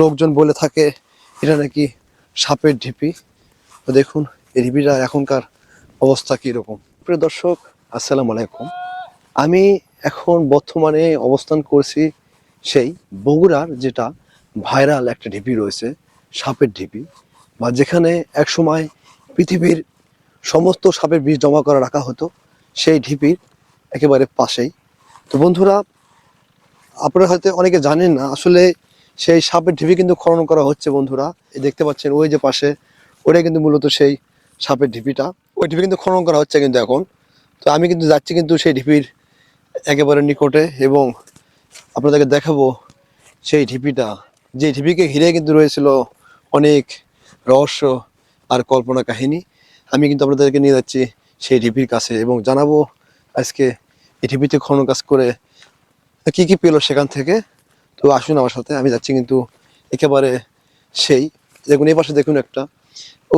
লোকজন বলে থাকে এটা নাকি সাপের ঢিপি। তো দেখুন, এই ঢিপিটা এখনকার অবস্থা কীরকম। প্রিয় দর্শক, আসসালামু আলাইকুম। আমি এখন বর্তমানে অবস্থান করছি সেই বগুড়ার যেটা ভাইরাল একটা ঢিপি রয়েছে, সাপের ঢিপি। বা যেখানে একসময় পৃথিবীর সমস্ত সাপের বীজ জমা করে রাখা হতো, সেই ঢিপির একেবারে পাশেই। তো বন্ধুরা, আপনারা হয়তো অনেকে জানেন না, আসলে সেই সাপের ঢিপি কিন্তু খনন করা হচ্ছে, বন্ধুরা। দেখতে পাচ্ছেন, ওই যে পাশে, ওটাই কিন্তু মূলত সেই সাপের ঢিপিটা ওই ঢিপি কিন্তু খনন করা হচ্ছে কিন্তু এখন। তো আমি কিন্তু যাচ্ছি কিন্তু সেই ঢিপির একেবারে নিকটে এবং আপনাদেরকে দেখাবো সেই ঢিপিটা যে ঢিপিকে ঘিরে কিন্তু রয়েছিল অনেক রহস্য আর কল্পনা কাহিনী। আমি কিন্তু আপনাদেরকে নিয়ে যাচ্ছি সেই ঢিপির কাছে এবং জানাব আজকে এই ঢিপিতে খনন কাজ করে কি কি পেল সেখান থেকে। তো আসুন আমার সাথে, আমি যাচ্ছি কিন্তু একেবারে সেই, দেখুন এই পাশে দেখুন একটা,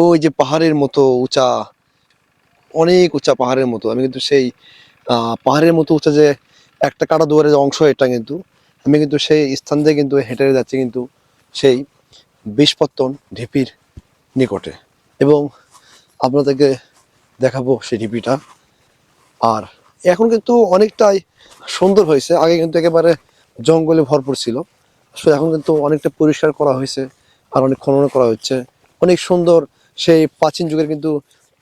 ওই যে পাহাড়ের মতো উঁচা, অনেক উঁচা পাহাড়ের মতো, আমি কিন্তু সেই পাহাড়ের মতো উঁচা যে একটা কাটা দুয়ারের অংশ এটা কিন্তু, আমি কিন্তু সেই স্থান দিয়ে কিন্তু হেঁটে যাচ্ছি কিন্তু সেই বিষপত্তন ঢিপির নিকটে। এবং আপনাদেরকে দেখাবো সেই ঢিপিটা। আর এখন কিন্তু অনেকটাই সুন্দর হয়েছে, আগে কিন্তু একেবারে জঙ্গলে ভরপুর ছিল। আসলে এখন কিন্তু অনেকটা পরিষ্কার করা হয়েছে আর অনেক খনন করা হচ্ছে। অনেক সুন্দর সেই প্রাচীন যুগের কিন্তু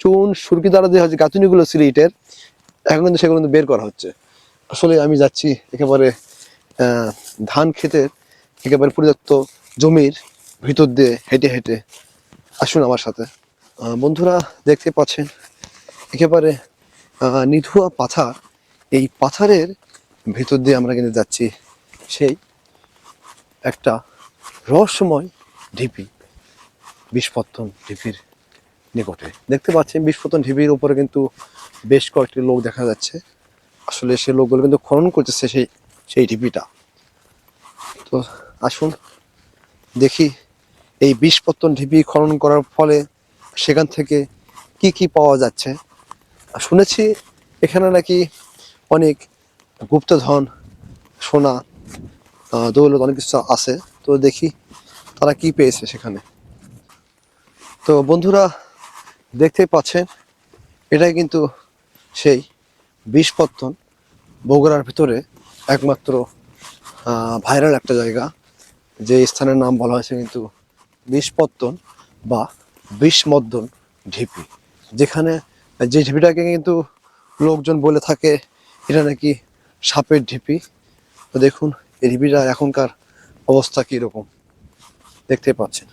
চুন, সুরকি দ্বারা যে হচ্ছে গাঁথুনিগুলো ছিল ইটের, এখন কিন্তু সেগুলো কিন্তু বের করা হচ্ছে। আসলে আমি যাচ্ছি একেবারে ধান ক্ষেতের একেবারে পরিত্যক্ত জমির ভিতর দিয়ে হেঁটে হেঁটে আসুন আমার সাথে। বন্ধুরা দেখতে পাচ্ছেন একেবারে নিধুয়া পাথার। এই পাথারের ভিতর দিয়ে আমরা কিন্তু যাচ্ছি। সেই একটা রহস্যময় ঢিপি, বিষপত্তন ঢিপির নিকটে। দেখতে পাচ্ছেন বিষপত্তন ঢিপির উপরে কিন্তু বেশ কয়েকটি লোক দেখা যাচ্ছে। আসলে সে লোকগুলো কিন্তু খনন করতেছে সেই সেই ঢিপিটা। তো আসুন দেখি এই বিষপত্তন ঢিপি খনন করার ফলে সেখান থেকে কি কি পাওয়া যাচ্ছে। শুনেছি এখানে নাকি অনেক গুপ্তধন, সোনা দৌলত অনেক কিছু আছে। তো দেখি তারা কি পেয়েছে সেখানে। তো বন্ধুরা, দেখতেই পাচ্ছেন, এটাই কিন্তু সেই বিষপত্তন বগুড়ার ভিতরে একমাত্র ভাইরাল একটা জায়গা। যে স্থানের নাম বলা হয়েছে কিন্তু বিষপত্তন বা বিষমদ্দন ঢিপি। যেখানে যে ঢিপিটাকে কিন্তু লোকজন বলে থাকে, এটা নাকি সাপের ঢিপি। তো দেখুন এই এখনকার অবস্থা কীরকম? দেখতে পাচ্ছেন।